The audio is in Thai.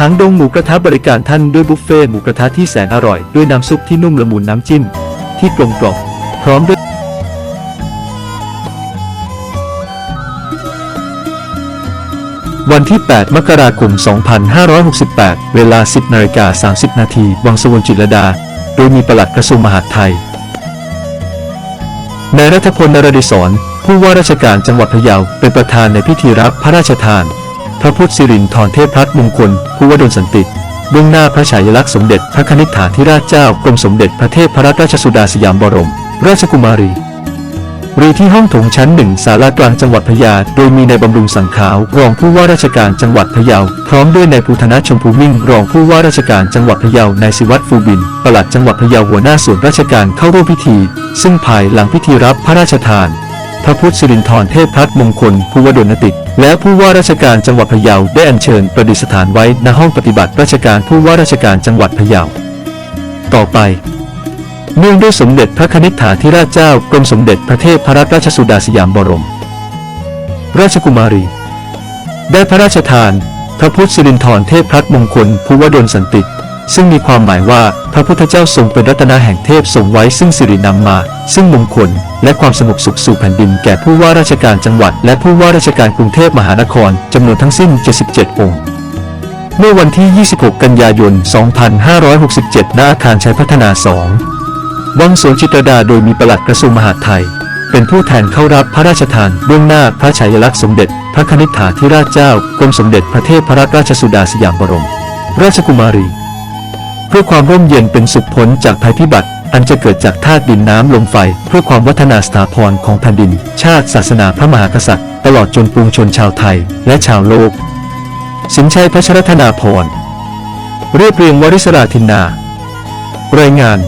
หางดงหมูกระทะบริการท่านด้วยบุฟเฟ่หมูกระทะที่แสนอร่อย ด้วยน้ำซุปที่นุ่มละมุนน้ำจิ้ม ที่กลมกล่อมพร้อมด้วยวันที่ 8 มกราคม 2568 เวลา 10นาฬิกา30 นาทีวังสวนจิตรดา โดยมีปลัดกระทรวงมหาดไทย นายรัฐพลนรดิศรผู้ว่าราชการจังหวัดพะเยาเป็นประธานในพิธีรับพระราชทาน พระพุทธสิรินทรเทพพัฒน์มงคลผู้ว่าดลสันติเบื้องหน้าพระฉายลักษณ์สมเด็จพระคณิษฐาธิราชเจ้ากรมสมเด็จพระเทพพระราชสุดาสยามบรม ราชกุมารี รีที่ห้องโถงชั้นหนึ่งศาลากลางจังหวัดพะเยาโดยมีนายบำรุงสังขาว รองผู้ว่าราชการจังหวัดพะเยา พร้อมด้วยนายภูธนะชมพูมิ่ง รองผู้ว่าราชการจังหวัดพะเยานายศิวัตรฟูบินปลัดจังหวัดพะเยาหัวหน้าส่วนราชการเข้าร่วมพิธี ซึ่งภายหลังพิธีรับพระราชทาน พระพุทธสิรินทรเทพพัฒมงคลผู้ว่าดลนติและผู้ว่าราชการจังหวัดพะเยาได้อัญเชิญประดิษฐานไว้ณห้องปฏิบัติราชการผู้ว่าราชการจังหวัดพะเยา ต่อไป เนื่องด้วยสมเด็จพระคณิษฐาธิราชเจ้ากรมสมเด็จพระเทพพระราชสุดาสยามบรม ราชกุมารี ได้พระราชทาน พระพุทธสิรินธรเทพพระมงคลภูวดลสันติ ซึ่งมีความหมายว่าพระพุทธเจ้าทรงเป็นรัตนาแห่งเทพทรงไว้ซึ่งสิรินำมา ซึ่งมงคลและความสงบสุขสู่แผ่นดินแก่ผู้ว่าราชการจังหวัด และผู้ว่าราชการกรุงเทพมหานครจำนวนทั้งสิ้น 77 องค์ เมื่อวันที่ 26 กันยายน 2567 ณ อาคารชัยพัฒนา 2 วังสวนจิตรดาโดยมีปลัดกระทรวงมหาดไทย เป็นผู้แทนเข้ารับพระราชทานเบื้องหน้าพระฉายาลักษณ์สมเด็จ พระคณิษฐาธิราชเจ้ากรมสมเด็จพระเทพพระราชสุดาสยามบรม ราชกุมารี เพื่อความร่มเย็นเป็นสุขผลจากภัยพิบัติ อันจะเกิดจากธาตุดินน้ำลมไฟ เพื่อความวัฒนาสถาพรของแผ่นดิน ชาติศาสนาพระมหากษัตริย์ ตลอดจนปวงชนชาวไทยและชาวโลก สินชัยพัชรธนาพรเรียบเรียงวริศราธินนา รายงาน